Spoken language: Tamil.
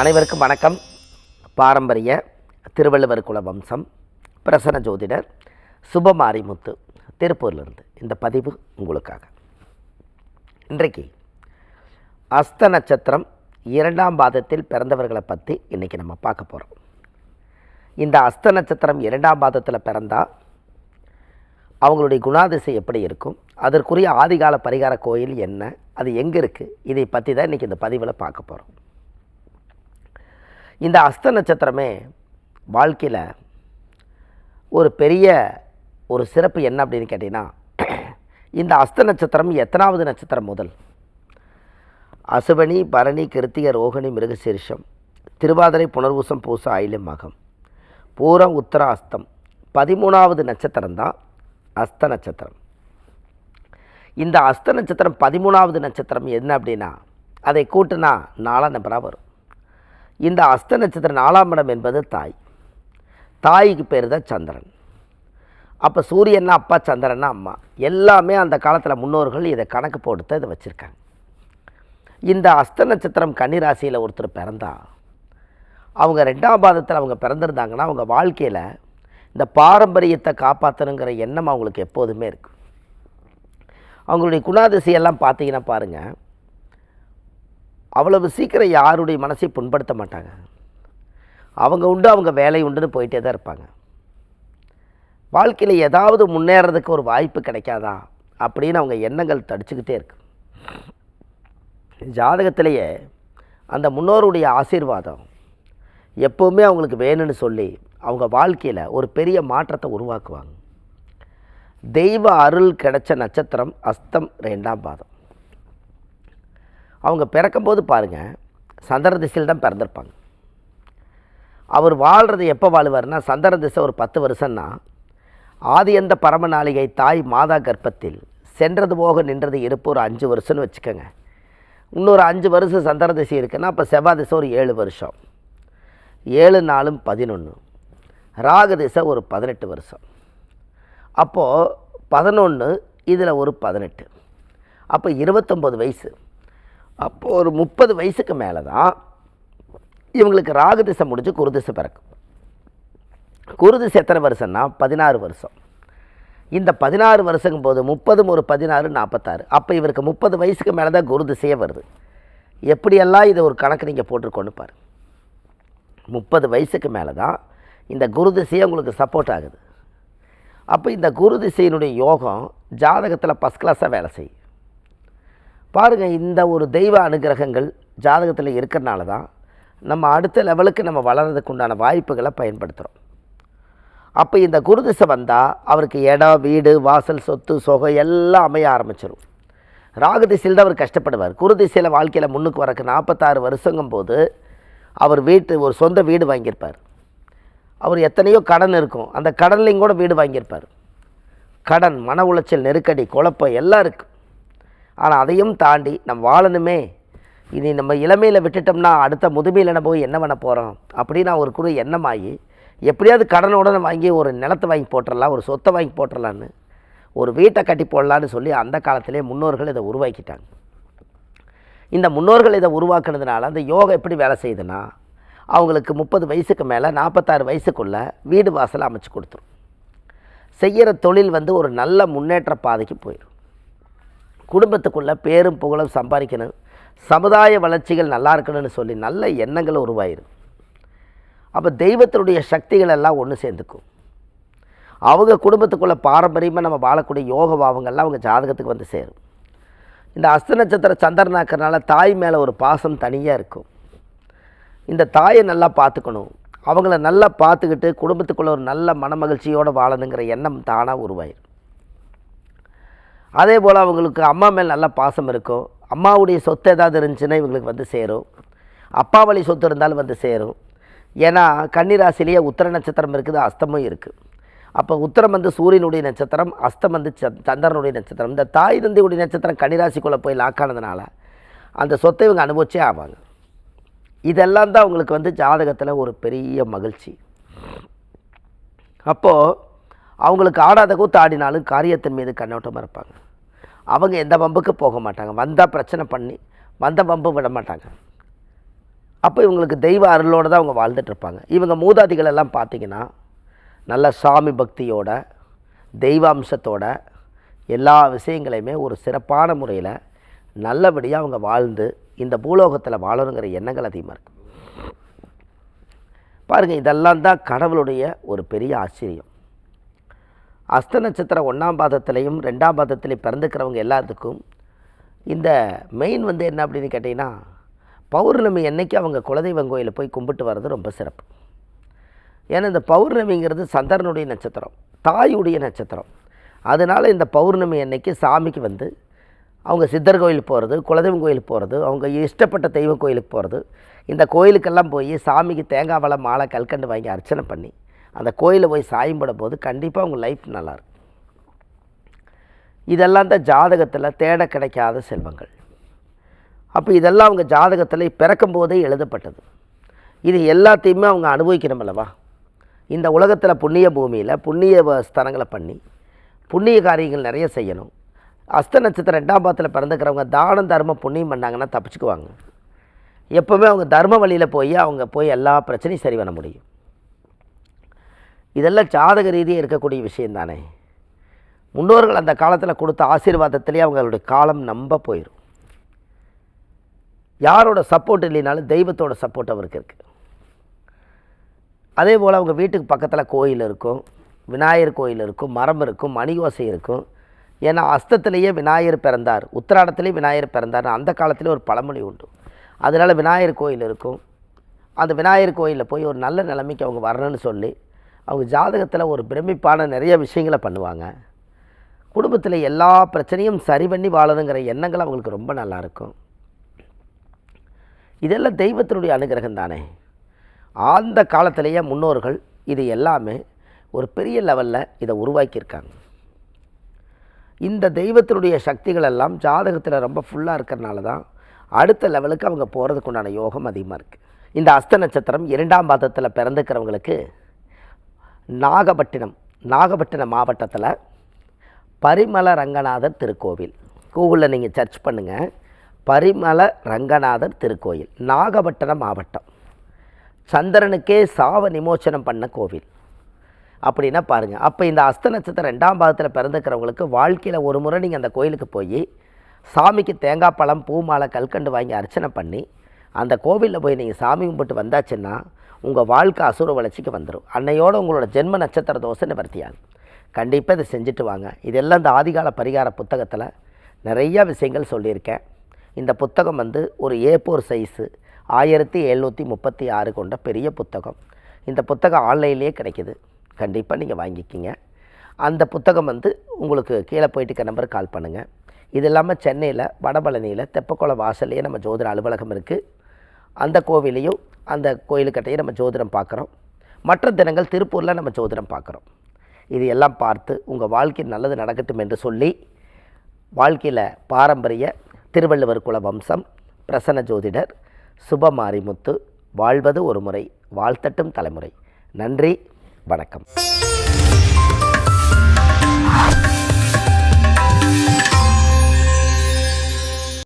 அனைவருக்கும் வணக்கம். பாரம்பரிய திருவள்ளுவர் குல வம்சம் பிரசன்ன ஜோதிடர் சுபமாரிமுத்து திருப்பூர்லேருந்து இந்த பதிவு உங்களுக்காக. இன்றைக்கு அஸ்த நட்சத்திரம் இரண்டாம் பாதத்தில் பிறந்தவர்களை பற்றி இன்றைக்கி நம்ம பார்க்க போகிறோம் இந்த அஸ்த நட்சத்திரம் இரண்டாம் பாதத்தில் பிறந்தால் அவங்களுடைய குணாதிசை எப்படி இருக்கும் அதற்குரிய ஆதிகால பரிகார கோயில் என்ன அது எங்கே இருக்குது இதை பற்றி தான் இன்றைக்கி இந்த பதிவில் பார்க்க போகிறோம் இந்த அஸ்த நட்சத்திரமே வாழ்க்கையில் ஒரு பெரிய ஒரு சிறப்பு என்ன அப்படின்னு கேட்டிங்கன்னா இந்த அஸ்த நட்சத்திரம் எத்தனாவது நட்சத்திரம் முதல்? அசுபனி பரணி கிருத்திக ரோகிணி மிருகசீரிஷம் திருவாதிரை புனர்வூசம் பூச ஆயிலம் மகம். பூரம் உத்தர அஸ்தம் பதிமூணாவது நட்சத்திரம் தான் அஸ்த நட்சத்திரம். இந்த அஸ்த நட்சத்திரம் பதிமூணாவது நட்சத்திரம் என்ன அப்படின்னா அதை கூட்டினா நாலாம் நம்பராக வரும். இந்த அஸ்த நட்சத்திரம் நாலாம் இடம் என்பது தாய். தாய்க்கு பேர் தான் சந்திரன். அப்போ சூரியன்னா அப்பா சந்திரன்னா அம்மா. எல்லாமே அந்த காலத்தில் முன்னோர்கள் இதை கணக்கு போட்டு இதை வச்சுருக்காங்க. இந்த அஸ்த நட்சத்திரம் கன்னிராசியில் ஒருத்தர் பிறந்தா அவங்க ரெண்டாம் பாதத்தில் அவங்க பிறந்திருந்தாங்கன்னா அவங்க வாழ்க்கையில் இந்த பாரம்பரியத்தை காப்பாற்றணுங்கிற எண்ணம் அவங்களுக்கு எப்போதுமே இருக்குது அவங்களுடைய குணாதிசையெல்லாம் பார்த்தீங்கன்னா பாருங்கள் அவ்வளவு சீக்கிரம் யாருடைய மனசை புண்படுத்த மாட்டாங்க. அவங்க உண்டு அவங்க வேலை உண்டுன்னு போயிட்டே தான் இருப்பாங்க. வாழ்க்கையில் ஏதாவது முன்னேறதுக்கு ஒரு வாய்ப்பு கிடைக்காதா? அப்படின்னு அவங்க எண்ணங்கள் தடிச்சுக்கிட்டே இருக்கு. ஜாதகத்திலேயே அந்த முன்னோருடைய ஆசீர்வாதம் எப்போவுமே அவங்களுக்கு வேணும்னு சொல்லி அவங்க வாழ்க்கையில் ஒரு பெரிய மாற்றத்தை உருவாக்குவாங்க. தெய்வ அருள் கிடைச்ச நட்சத்திரம் அஸ்தம் ரெண்டாம் பாதம். அவங்க பிறக்கும்போது பாருங்கள் சந்திர திசையில் தான் பிறந்திருப்பாங்க. அவர் வாழ்கிறது எப்போ வாழ்வார்னா சந்திர திசை ஒரு பத்து வருஷம்னா ஆதி எந்த பரமநாளிகை தாய் மாதா கர்ப்பத்தில் சென்றது போக நின்றது இருப்பு ஒரு அஞ்சு வருஷம்னு வச்சுக்கோங்க. இன்னொரு அஞ்சு வருஷம் சந்திர திசை இருக்குன்னா அப்போ செவ்வாய் திசை ஒரு ஏழு வருஷம். ஏழு நாளும் பதினொன்று ராகு திசை ஒரு பதினெட்டு வருஷம். அப்போது பதினொன்று இதில் ஒரு பதினெட்டு. அப்போ இருபத்தொம்போது வயசு. அப்போது ஒரு முப்பது வயசுக்கு மேலே தான் இவங்களுக்கு ராகு திசை முடிஞ்சு குருதிசை பிறக்கும். குருதிசை எத்தனை வருஷம்னா? பதினாறு வருஷம். இந்த பதினாறு வருஷங்கும் போது முப்பதும் ஒரு பதினாறு நாற்பத்தாறு அப்போ இவருக்கு முப்பது வயசுக்கு மேலே தான் குரு திசையே வருது. எப்படியெல்லாம் இதை ஒரு கணக்கு நீங்கள் போட்டிருக்கோன்னு பாரு முப்பது வயசுக்கு மேலே தான் இந்த குரு திசையே உங்களுக்கு சப்போர்ட் ஆகுது. அப்போ இந்த குரு திசையினுடைய யோகம் ஜாதகத்தில் ஃபஸ்ட் கிளாஸாக வேலை செய்யும். பாருங்கள் இந்த ஒரு தெய்வ அனுகிரகங்கள் ஜாதகத்தில் இருக்கிறனால தான் நம்ம அடுத்த லெவலுக்கு நம்ம வளர்கிறதுக்கு உண்டான வாய்ப்புகளை பயன்படுத்துகிறோம் அப்போ இந்த குரு திசை வந்தால் அவருக்கு இடம் வீடு வாசல் சொத்து சொகை எல்லாம் அமைய ஆரம்பிச்சிடும் ராகு திசையில் தான் அவர் கஷ்டப்படுவார். குரு திசையில் வாழ்க்கையில் முன்னுக்கு வரக்கு நாற்பத்தாறு வருஷங்கும் போது அவர் வீட்டு ஒரு சொந்த வீடு வாங்கியிருப்பார். அவர் எத்தனையோ கடன் இருக்கும். அந்த கடன்லையும் கூட வீடு வாங்கியிருப்பார். கடன் மன உளைச்சல் நெருக்கடி குழப்பம் எல்லாம் இருக்குது ஆனால் அதையும் தாண்டி நம்ம வாழணுமே. இனி நம்ம இளமையில் விட்டுட்டோம்னா அடுத்த முதுமையில் நம்ம போய் என்ன பண்ண போகிறோம் அப்படின்னு ஒரு குரு எண்ணமாகி எப்படியாவது கடனுடன் வாங்கி ஒரு நிலத்தை வாங்கி போட்டுடலாம் ஒரு சொத்தை வாங்கி போட்டுடலான்னு ஒரு வீட்டை கட்டி போடலான்னு சொல்லி அந்த காலத்திலே முன்னோர்கள் இதை உருவாக்கிட்டாங்க. இந்த முன்னோர்கள் இதை உருவாக்குனதுனால அந்த யோகா எப்படி வேலை செய்யுதுன்னா அவங்களுக்கு முப்பது வயசுக்கு மேலே நாற்பத்தாறு வயசுக்குள்ளே வீடு வாசலை அமைச்சு கொடுத்துரும். செய்கிற தொழில் வந்து ஒரு நல்ல முன்னேற்ற பாதைக்கு போயிடும் குடும்பத்துக்குள்ளே பேரும் புகழும் சம்பாதிக்கணும். சமுதாய வளர்ச்சிகள் நல்லா இருக்கணும்னு சொல்லி நல்ல எண்ணங்கள் உருவாயிரும். அப்போ தெய்வத்தினுடைய சக்திகள் எல்லாம் ஒன்று சேர்ந்துக்கும். அவங்க குடும்பத்துக்குள்ளே பாரம்பரியமாக நம்ம வாழக்கூடிய யோக பாவங்கள்லாம் அவங்க ஜாதகத்துக்கு வந்து சேரும். இந்த அஸ்த நட்சத்திர சந்திரனாக்கிறனால தாய் மேலே ஒரு பாசம் தனியாக இருக்கும். இந்த தாயை நல்லா பார்த்துக்கணும். அவங்கள நல்லா பார்த்துக்கிட்டு குடும்பத்துக்குள்ளே ஒரு நல்ல மனமகிழ்ச்சியோடு வாழணுங்கிற எண்ணம் தானாக உருவாயிரும். அதே போல் அவங்களுக்கு அம்மா மேல் நல்ல பாசம் இருக்கும். அம்மாவுடைய சொத்து ஏதாவது இருந்துச்சுன்னா இவங்களுக்கு வந்து சேரும். அப்பா வழி சொத்து இருந்தாலும் வந்து சேரும். ஏன்னா கன்னிராசிலேயே உத்தர நட்சத்திரம் இருக்குது அஸ்தமும் இருக்குது அப்போ உத்தரம் வந்து சூரியனுடைய நட்சத்திரம் அஸ்தம் வந்து சந்திரனுடைய நட்சத்திரம். இந்த தாய் தந்தையுடைய நட்சத்திரம் கன்னிராசிக்குள்ளே போய் லாக்கானதுனால அந்த சொத்தை இவங்க அனுபவிச்சே ஆவாங்க. இதெல்லாம் தான் அவங்களுக்கு வந்து ஜாதகத்தில் ஒரு பெரிய மகிழ்ச்சி. அப்போது அவங்களுக்கு ஆடாத கூத்து ஆடினாலும் காரியத்தின் மீது கண்ணோட்டமாக இருப்பாங்க. அவங்க எந்த வம்புக்கு போக மாட்டாங்க. வந்தால் பிரச்சனை பண்ணி வந்த வம்பு விட மாட்டாங்க. அப்போ இவங்களுக்கு தெய்வ அருளோடு தான் அவங்க வாழ்ந்துட்டுருப்பாங்க இவங்க மூதாதிகள் எல்லாம் பார்த்திங்கன்னா நல்ல சாமி பக்தியோட தெய்வ அம்சத்தோட எல்லா விஷயங்களையுமே ஒரு சிறப்பான முறையில் நல்லபடியாக அவங்க வாழ்ந்து இந்த பூலோகத்தில் வாழணுங்கிற எண்ணங்கள் அதிகமாக இருக்குது பாருங்கள் இதெல்லாம் தான் கடவுளுடைய ஒரு பெரிய ஆச்சரியம். அஸ்த நட்சத்திரம் ஒன்றாம் பாதத்திலையும் ரெண்டாம் பாதத்திலையும் பிறந்துக்கிறவங்க எல்லாத்துக்கும் இந்த மெயின் வந்து என்ன அப்படின்னு கேட்டிங்கன்னா பௌர்ணமி என்றைக்கு அவங்க குலதெய்வம் கோயிலில் போய் கும்பிட்டு வர்றது ரொம்ப சிறப்பு. ஏன்னா இந்த பௌர்ணமிங்கிறது சந்திரனுடைய நட்சத்திரம் தாயுடைய நட்சத்திரம். அதனால் இந்த பௌர்ணமி அன்னைக்கு சாமிக்கு வந்து அவங்க சித்தர் கோயில் போகிறது குலதெய்வம் கோயிலுக்கு போகிறது அவங்க இஷ்டப்பட்ட தெய்வ கோயிலுக்கு போகிறது இந்த கோயிலுக்கெல்லாம் போய் சாமிக்கு தேங்காய் வளம் மாலை கல்கண்டு வாங்கி அர்ச்சனை பண்ணி அந்த கோயிலில் போய் சாயம் போது கண்டிப்பாக அவங்க லைஃப் நல்லாயிருக்கும். இதெல்லாம் தான் ஜாதகத்தில் தேட கிடைக்காத செல்வங்கள். அப்போ இதெல்லாம் அவங்க ஜாதகத்தில் பிறக்கும் போதே எழுதப்பட்டது. இது எல்லாத்தையுமே அவங்க அனுபவிக்கணும் அல்லவா இந்த உலகத்தில் புண்ணிய பூமியில் புண்ணிய ஸ்தலங்களை பண்ணி புண்ணிய காரியங்கள் நிறைய செய்யணும். அஸ்த நட்சத்திரம் ரெண்டாம் பாத்தில் பிறந்துக்கிறவங்க தானம் தர்மம் புண்ணியம் பண்ணாங்கன்னா தப்பிச்சுக்குவாங்க. எப்போவுமே அவங்க தர்ம வழியில் போய் அவங்க போய் எல்லா பிரச்சனையும் சரி பண்ண முடியும். இதெல்லாம் ஜாதக ரீதியாக இருக்கக்கூடிய விஷயந்தானே முன்னோர்கள் அந்த காலத்தில் கொடுத்த ஆசீர்வாதத்திலே அவங்களுடைய காலம் நம்ப போயிடும் யாரோட சப்போர்ட் இல்லைனாலும் தெய்வத்தோட சப்போர்ட் அவருக்கு இருக்குது அதே போல் அவங்க வீட்டுக்கு பக்கத்தில் கோயில் இருக்கும் விநாயகர் கோயில் இருக்கும் மரம் இருக்கும் மணிகோசை இருக்கும். ஏன்னா அஸ்தத்திலேயே விநாயகர் பிறந்தார் உத்திராடத்திலேயே விநாயகர் பிறந்தார் அந்த காலத்திலே ஒரு பழமொழி உண்டு. அதனால் விநாயகர் கோயில் இருக்கும். அந்த விநாயகர் கோயிலில் போய் ஒரு நல்ல நிலைமைக்கு அவங்க வரணும்னு சொல்லி அவங்க ஜாதகத்தில் ஒரு பிரமிப்பான நிறைய விஷயங்களை பண்ணுவாங்க. குடும்பத்தில் எல்லா பிரச்சனையும் சரி பண்ணி வாழணுங்கிற எண்ணங்கள் அவங்களுக்கு ரொம்ப நல்லா இருக்கும். இதெல்லாம் தெய்வத்தினுடைய அனுகிரகம் தானே. அந்த காலத்திலேயே முன்னோர்கள் இது எல்லாமே ஒரு பெரிய லெவலில் இதை உருவாக்கியிருக்காங்க. இந்த தெய்வத்தினுடைய சக்திகள் எல்லாம் ஜாதகத்தில் ரொம்ப ஃபுல்லாக இருக்கிறனால தான் அடுத்த லெவலுக்கு அவங்க போகிறதுக்கு உண்டான யோகம் அதிகமாக இருக்குது இந்த அஸ்த நட்சத்திரம் இரண்டாம் பாதத்தில் பிறந்துக்கிறவங்களுக்கு நாகப்பட்டினம் நாகப்பட்டினம் மாவட்டத்தில் பரிமள ரங்கநாதர் திருக்கோவில். கூகுளில் நீங்கள் சர்ச் பண்ணுங்கள் பரிமள ரங்கநாதர் திருக்கோயில் நாகப்பட்டினம் மாவட்டம். சந்திரனுக்கே சாவ நிமோச்சனம் பண்ண கோவில். அப்படின்னா பாருங்கள் அப்போ இந்த அஸ்த நட்சத்திரம் ரெண்டாம் பாதத்தில் பிறந்துக்கிறவங்களுக்கு வாழ்க்கையில் ஒரு முறை நீங்கள் அந்த கோயிலுக்கு போய் சாமிக்கு தேங்காய் பழம் பூ மாலை கல்கண்டு வாங்கி அர்ச்சனை பண்ணி அந்த கோவிலில் போய் நீங்கள் சாமி கும்பிட்டு வந்தாச்சுன்னா உங்கள் வாழ்க்கை அசுர வளர்ச்சிக்கு வந்துடும் அன்னையோட உங்களோட ஜென்ம நட்சத்திர தோசை நிவர்த்தியாகும். கண்டிப்பாக இதை செஞ்சுட்டு வாங்க. இதெல்லாம் இந்த ஆதிகால பரிகார புத்தகத்தில் நிறையா விஷயங்கள் சொல்லியிருக்கேன். இந்த புத்தகம் வந்து ஒரு ஏ ஃபோர் சைஸு ஆயிரத்தி எழுநூற்றி முப்பத்தி ஆறு கொண்ட பெரிய புத்தகம். இந்த புத்தகம் ஆன்லைன்லேயே கிடைக்குது. கண்டிப்பாக நீங்கள் வாங்கிக்கிங்க. அந்த புத்தகம் வந்து உங்களுக்கு கீழே போயிட்டு இருக்க நம்பருக்கு கால் பண்ணுங்கள் இது இல்லாமல் சென்னையில் வடபழனியில் தெப்பக்குளம் வாசல்லையே நம்ம ஜோதிட அலுவலகம் இருக்குது அந்த கோவிலையும் அந்த கோயிலுக்கிட்டையும் நம்ம ஜோதிடம் பார்க்குறோம். மற்ற தினங்கள் திருப்பூரில் நம்ம ஜோதிடம் பார்க்குறோம். இது எல்லாம் பார்த்து உங்கள் வாழ்க்கை நல்லது நடக்கட்டும் என்று சொல்லி வாழ்க்கையில் பாரம்பரிய திருவள்ளுவர் குல வம்சம் பிரசன்ன ஜோதிடர் சுபமாரிமுத்து வாழ்வது ஒரு முறை வாழ்த்தட்டும் தலைமுறை. நன்றி வணக்கம்.